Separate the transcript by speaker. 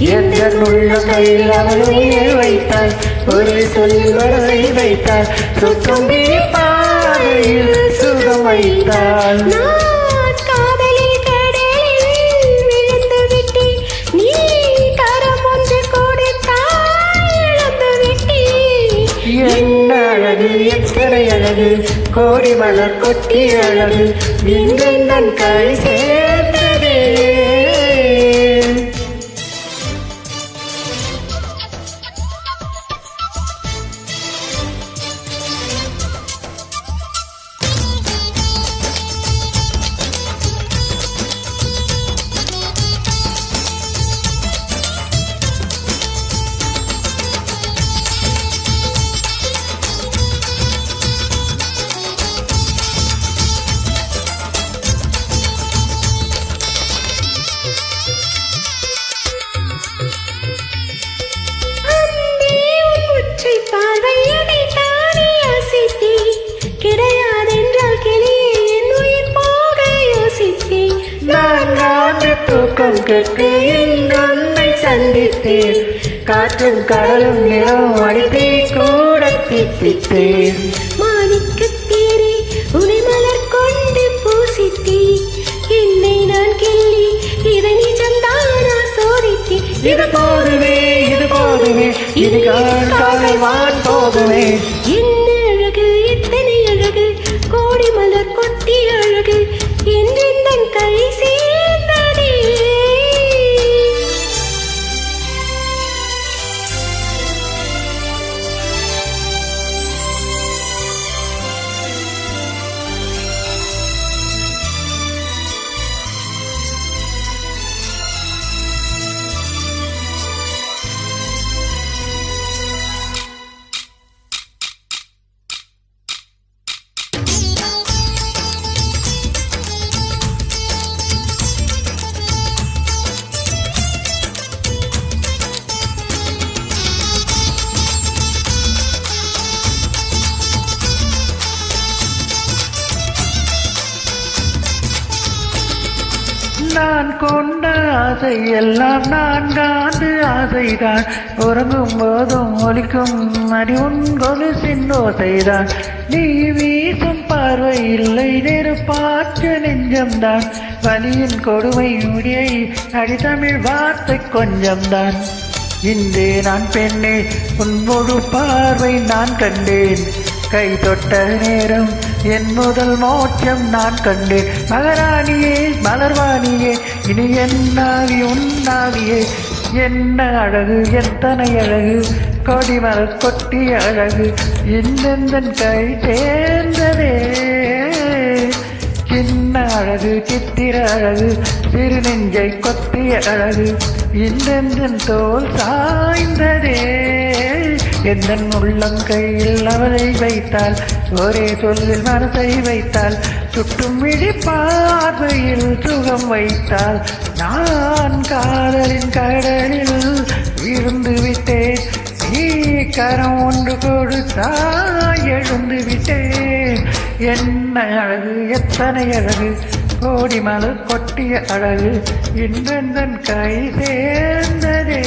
Speaker 1: பார்வையில் அவள் உயிர் வைத்தாள்? ஒரு சொல்லில் வரை வைத்தாள். சுற்றும் பார்வையில் சுகம்
Speaker 2: விட்டேன்.
Speaker 1: என்ன அழகு எத்தனை அழகு? கோடி மலர் கொட்டி அழகு. இன்றெந்தன் கை சேர்ந்ததே கேட்டு உன்னை சந்தித்தேன் காற்றும் கடலும் நிலம் அடித்தே கூட திப்பித்தேன்
Speaker 2: மாணிக்கத் தேரே உனை மலர் கொண்டு பூசித்தேன். என்னை நான் கிள்ளி இதை நிஜம்தானா சோதித்தேன்.
Speaker 1: இது போதுமே இது போதுமே இது காலை வான் போதுமே. நான் கொண்ட ஆசை எல்லாம் நான் காந்து ஆசைதான். உறங்கும் போதும் ஒலிக்கும் அடி உன் கொலுசின் ஓசைதான். நீ வீசும் பார்வை இல்லை நெருப்பாற்று நெஞ்சம்தான். வலியின் கொடுமை முடியை அடித்தமிழ் வார்த்தை கொஞ்சம்தான். இன்றே நான் பெண்ணே உன் முழு பார்வை நான் கண்டேன். கை தொட்ட நேரம் என் முதல் மோட்சம் நான் கண்டேன். மகராணியே மலர்வாணியே இனி என்னாவி உன்னாவியே என்ன அழகு எத்தனை அழகு கொடிமலர் கொட்டி அழகு. இன்னெந்தன் கை சேர்ந்ததே சின்ன அழகு சித்திர அழகு சிறுநெஞ்சை கொத்திய அழகு. இன்னெந்தன் தோல் சாய்ந்ததே. எந்தன் உள்ளங்கையில் அவளை வைத்தால் ஒரே சொல்லில் மனசை வைத்தால் சுட்டும் விழி பார்வையில் சுகம் வைத்தால் நான் காதலின் கடலில் விழுந்து விட்டேன். நீ கரம் ஒன்று கொடுத்தால் எழுந்து விட்டேன். என்ன அழகு எத்தனை அழகு கோடி மலர் கொட்டிய அழகு இன்றெந்தன் கை சேர்ந்ததே.